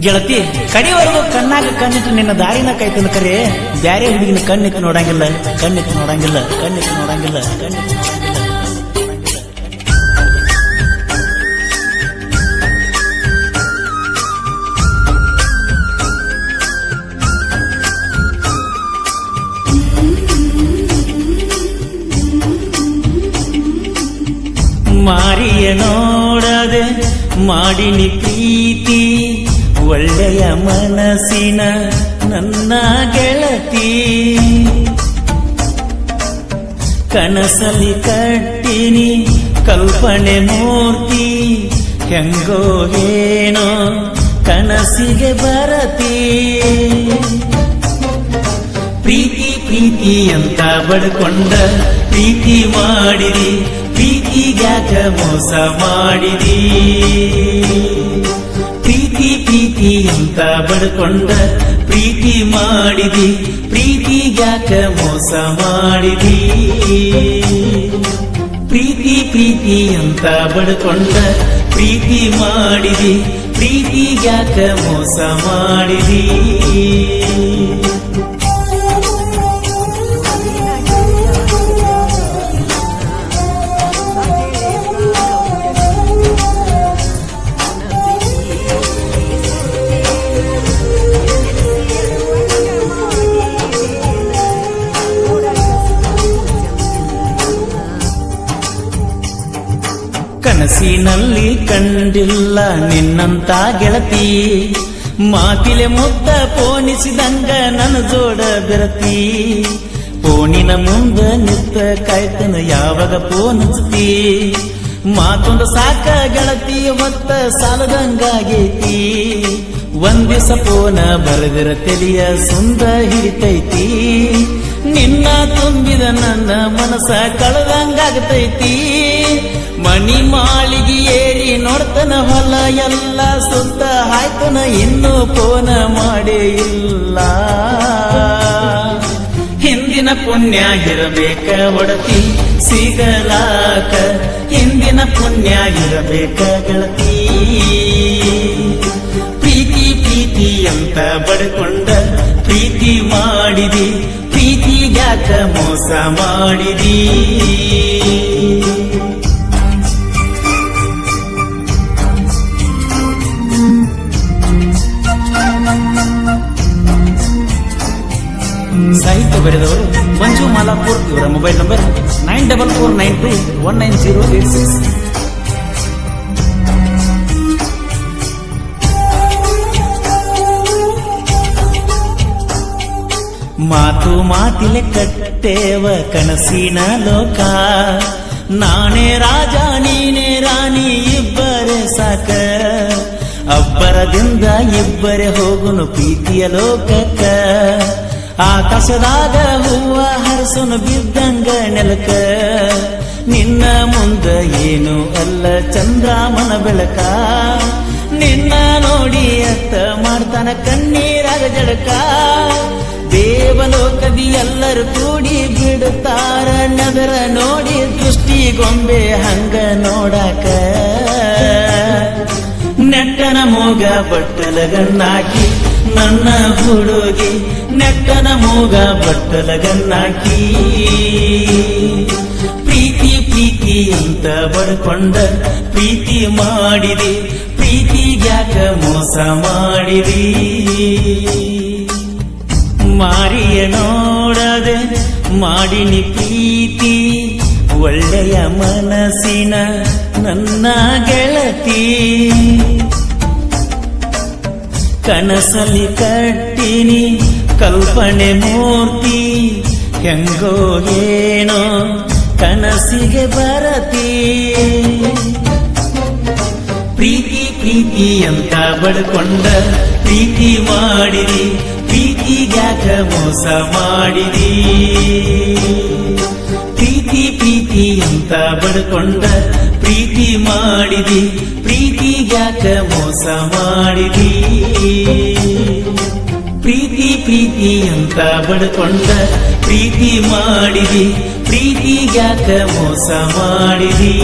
ಗೆಳತಿ, ಕಡಿವರೆಗೂ ಕಣ್ಣಾಗ ಕಣ್ಣಿಟ್ಟು ನಿನ್ನ ದಾರಿನ ಕೈತನ ಕರೆ, ಬ್ಯಾರೆ ಹುಡುಗಿನ ಕಣ್ಣಿತ್ತು ನೋಡಂಗಿಲ್ಲ ಕಣ್ಣಿತ್ತು ನೋಡಂಗಿಲ್ಲ ಕಣ್ಣಿತ್ತು ನೋಡಂಗಿಲ್ಲ ಕಣ್ಣಿತ್ತು ಮಾರಿಯ ನೋಡದೆ ಮಾಡಿನಿ ಪ್ರೀತಿ. ಒಳ್ಳೆಯ ಮನಸ್ಸಿನ ನನ್ನ ಗೆಳತಿ. ಕನಸಲಿ ಕಟ್ಟಿನಿ ಕಲ್ಪನೆ ಮೂರ್ತಿ. ಹೆಂಗೋ ಏನೋ ಕನಸಿಗೆ ಬರತಿ. ಪ್ರೀತಿ ಪ್ರೀತಿ ಅಂತ ಬಡ್ಕೊಂಡ ಪ್ರೀತಿ ಮಾಡಿದಿ. ಪ್ರೀತಿಗ್ಯಾಕ ಮೋಸ ಮಾಡಿದಿ? ಪ್ರೀತಿ ಪ್ರೀತಿ ಅಂತ ಬಡ್ಕೊಂಡ ಪ್ರೀತಿ ಮಾಡಿದಿ. ಪ್ರೀತಿ ಯಾಕ ಮೋಸ ಮಾಡಿದಿ? ಪ್ರೀತಿ ಪ್ರೀತಿ ಅಂತ ಬಡ್ಕೊಂಡ ಪ್ರೀತಿ ಮಾಡಿದಿ. ಪ್ರೀತಿ ಯಾಕ ಮೋಸ ಮಾಡಿದಿ? ಕನಸಿನಲ್ಲಿ ಕಂಡಿಲ್ಲ ನಿನ್ನಂತ ಗೆಳತಿ. ಮಾತಿಲೆ ಮುದ್ದ ಪೋಣಿಸಿದಂಗ ನನ್ನ ಜೋಡ ಬೆರತಿ. ಪೋಣಿನ ಮುಂದ ನಿತ್ತ ಕಾಯ್ತನ ಯಾವಾಗ ಪೋಣಿಸ್ತಿ ಮಾತೊಂದು ಸಾಕ ಗೆಳತಿ ಮತ್ತ ಸಾಲದಂಗಾಗೈತಿ. ಒಂದಿವಸ ಪೋನ ಬರೆದಿರ ತೆಲಿಯ ಸುಂದ ಹಿಡಿತೈತಿ. ನಿನ್ನ ತುಂಬಿದ ನನ್ನ ಮನಸ ಕಳೆದಂಗಾಗತೈತಿ. ಮಣಿ ಮಾಳಿಗೆ ಏರಿ ನೋಡ್ತನ ಹೊಲ ಎಲ್ಲ ಸುತ್ತ ಹಾಯ್ತನ, ಇನ್ನೂ ಫೋನ ಮಾಡೇ ಇಲ್ಲ. ಹಿಂದಿನ ಪುಣ್ಯ ಇರಬೇಕ ಒಡತಿ ಸಿಗಲಾಕ, ಹಿಂದಿನ ಪುಣ್ಯ ಇರಬೇಕ ಗೆಳತಿ. ಪ್ರೀತಿ ಪ್ರೀತಿ ಅಂತ ಬಡ್ಕೊಂಡ ಪ್ರೀತಿ ಮಾಡಿದಿ, ಪ್ರೀತಿಗ್ಯಾಕ ಮೋಸ ಮಾಡಿದಿ. ಬರೆದವರು ಮಂಜು ಮಾಲಾಪುರ್ ಇವರ mobile number nine double four nine two one nine zero eight six. ಮಾತು ಮಾತಿಲೆ ಕಟ್ಟೇವ ಕನಸಿನ ಲೋಕ. ನಾನೇ ರಾಜ, ನೀನೇ ರಾಣಿ, ಇಬ್ಬರೇ ಸಾಕ. ಅಬ್ಬರದಿಂದ ಇಬ್ಬರೆ ಹೋಗುನು ಪ್ರೀತಿಯ ಲೋಕಕ್ಕ. ಆಕಾಶದಾಗ ಹೂವ ಹರಸುನು ಬಿದ್ದಂಗ ನೆಲಕ ನಿನ್ನ ಮುಂದ ಏನು ಅಲ್ಲ ಚಂದ್ರಾಮನ ಬೆಳಕ. ನಿನ್ನ ನೋಡಿ ಅತ್ತ ಮಾಡ್ತಾನ ಕಣ್ಣೀರಾಗ ಜಡಕ ದೇವಲೋಕದಿ ಎಲ್ಲರೂ ಕೂಡಿ ಬಿಡುತ್ತಾರ ನಗರ ನೋಡಿ ದೃಷ್ಟಿಗೊಂಬೆ ಹಂಗ ನೋಡಾಕ. ನೆಟ್ಟನ ಮೂಗ ಬಟ್ಟಲಗನ್ನಾಕಿ, ನನ್ನ ಹುಡುಗಿ ನೆಟ್ಟನ ಮೂಗ ಬಟ್ಟಲಗನ್ನಾಕಿ. ಪ್ರೀತಿ ಪ್ರೀತಿ ಅಂತ ಬಡ್ಕೊಂಡ ಪ್ರೀತಿ ಮಾಡಿದಿರಿ ಪ್ರೀತಿ ಯಾಕ ಮೋಸ ಮಾಡಿದಿ. ಮಾರಿಯ ನೋಡದೆ ಮಾಡಿನಿ ಪ್ರೀತಿ, ಒಳ್ಳೆಯ ಮನಸ್ಸಿನ ನನ್ನ ಗೆಳತಿ. ಕನಸಲಿ ಕಟ್ಟಿನಿ, ಕಲ್ಪನೆ ಮೂರ್ತಿ, ಹೆಂಗೋ ಏನೋ ಕನಸಿಗೆ ಬರತಿ. ಪ್ರೀತಿ ಪ್ರೀತಿ ಅಂತ ಬಡ್ಕೊಂಡ ಪ್ರೀತಿ ಮಾಡಿದಿ ಪ್ರೀತಿಗ್ಯಾಕ ಮೋಸ ಮಾಡಿದಿ. ಪ್ರೀತಿ ಪ್ರೀತಿ ಅಂತ ಬಡ್ಕೊಂಡ ಪ್ರೀತಿ ಮಾಡಿದಿ ಪ್ರೀತಿಗ್ಯಾಕ ಮೋಸ ಮಾಡಿದಿ? ಪ್ರೀತಿ ಪ್ರೀತಿ ಅಂತ ಬಡ್ಕೊಂಡ ಪ್ರೀತಿ ಮಾಡಿದಿ. ಪ್ರೀತಿ ಯಾಕ ಮೋಸ ಮಾಡಿದಿ?